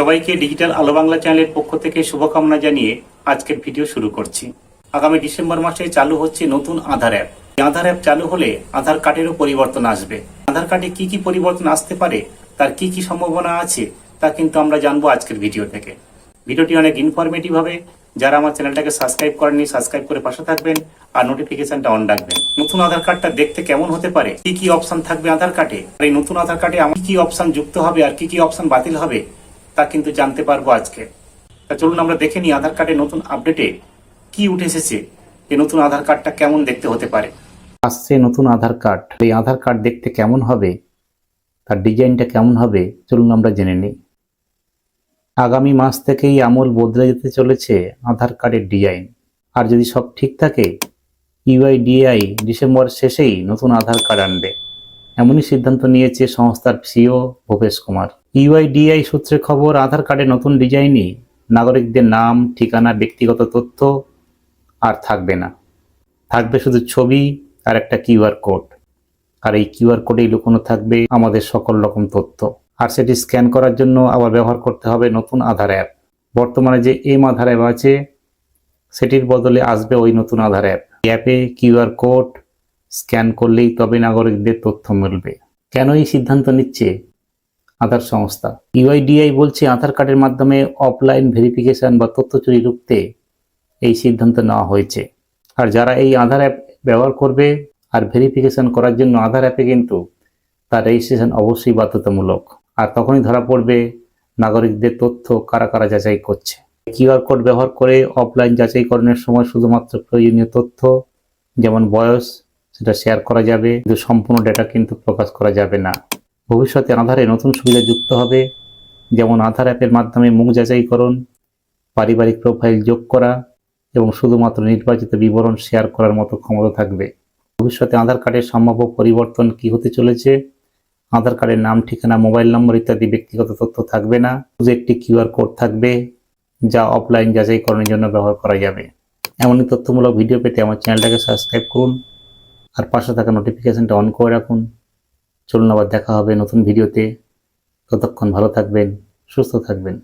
সবাইকে ডিজিটাল আলো বাংলা চ্যানেলের পক্ষ থেকে শুভকামনা জানিয়ে আজকের ভিডিও শুরু করছি। আগামী ডিসেম্বর মাসে চালু হচ্ছে নতুন আধার অ্যাপ। আধার অ্যাপ চালু হলে আধার কার্ডেরও পরিবর্তন আসবে। আধার কার্ডে কি কি পরিবর্তন আসতে পারে, তার কি কি সম্ভাবনা আছে, তা কিন্তু আমরা জানব আজকের ভিডিও থেকে। ভিডিওটি অনেক ইনফরমেটিভ হবে। যারা আমার চ্যানেলটাকে সাবস্ক্রাইব করেননি সাবস্ক্রাইব করে পাশে থাকবেন আর নোটিফিকেশনটা অন রাখবেন। নতুন আধার কার্ডটা দেখতে কেমন হতে পারে, কি কি অপশন থাকবে আধার কার্ডে, আর এই নতুন আধার কার্ডে আমার কি কি অপশন যুক্ত হবে, আর কি কি অপশন বাতিল হবে তা কিন্তু জানতে পারব আজকে। তা চলুন আমরা দেখে নিই আধার কার্ডের নতুন আপডেটে কি উঠে এসেছে, এই নতুন আধার কার্ডটা কেমন দেখতে হতে পারে। আসছে নতুন আধার কার্ড। এই আধার কার্ড দেখতে কেমন হবে, তার ডিজাইনটা কেমন হবে, চলুন আমরা জেনে নিই। আগামী মাস থেকেই আমল বদলে যেতে চলেছে আধার কার্ডের ডিজাইন। আর যদি সব ঠিক থাকে ইউআইডিএআই ডিসেম্বর শেষেই নতুন আধার কার্ড আনবে। এমনই সিদ্ধান্ত নিয়েছে সংস্থার সিও ভূপেশ কুমার। ইউআইডিআই সূত্রে খবর, আধার কার্ডে নতুন ডিজাইনই নাগরিকদের নাম, ঠিকানা, ব্যক্তিগত তথ্য আর থাকবে না। থাকবে শুধু ছবি আর একটা কিউআর কোড। আর এই কিউআর কোডেই লুকোনো থাকবে আমাদের সকল রকম তথ্য। আর সেটি স্ক্যান করার জন্য আবার ব্যবহার করতে হবে নতুন আধার অ্যাপ। বর্তমানে যে এম আধার অ্যাপ আছে, সেটির বদলে আসবে ওই নতুন আধার অ্যাপ। অ্যাপে কিউআর কোড স্ক্যান করলেই তবে নাগরিকদের তথ্য মিলবে। কেন এই সিদ্ধান্ত নিচ্ছে আধার সংস্থা। ইউআইডিআই বলছে, আধার কার্ডের মাধ্যমে অফলাইন ভেরিফিকেশন বা তথ্য চুরি রুখতে এই সিদ্ধান্ত নেওয়া হয়েছে। আর যারা এই আধার অ্যাপ ব্যবহার করবে আর ভেরিফিকেশন করার জন্য আধার অ্যাপে কিন্তু তার রেজিস্ট্রেশন অবশ্যই বাধ্যতামূলক। আর তখনই ধরা পড়বে নাগরিকদের তথ্য কারা কারা যাচাই করছে। কিউআর কোড ব্যবহার করে অফলাইন যাচাইকরণের সময় শুধুমাত্র প্রয়োজনীয় তথ্য, যেমন বয়স, সেটা শেয়ার করা যাবে। কিন্তু সম্পূর্ণ ডেটা কিন্তু প্রকাশ করা যাবে না। ভবিষ্যতে আধারে নতুন সুবিধা যুক্ত হবে। যেমন আধার অ্যাপের মাধ্যমে মুখ যাচাইকরণ পারিবারিক প্রোফাইল যোগ করা এবং শুধুমাত্র নির্বাচিত বিবরণ শেয়ার করার মতো ক্ষমতা থাকবে। ভবিষ্যতে আধার কার্ডের সম্ভাব্য পরিবর্তন কি হতে চলেছে, আধার কার্ডের নাম, ঠিকানা, মোবাইল নম্বর ইত্যাদি ব্যক্তিগত তথ্য থাকবে না একটি কিউআর কোড থাকবে যা অফলাইন যাচাইকরণের জন্য ব্যবহার করা যাবে। এমনই তথ্যমূলক ভিডিও পেতে আমার চ্যানেলটাকে সাবস্ক্রাইব করুন আর পাশে থাকা নোটিফিকেশনটা অন করে রাখুন। চলুন আবার দেখা হবে নতুন ভিডিওতে। ততক্ষণ ভালো থাকবেন সুস্থ থাকবেন।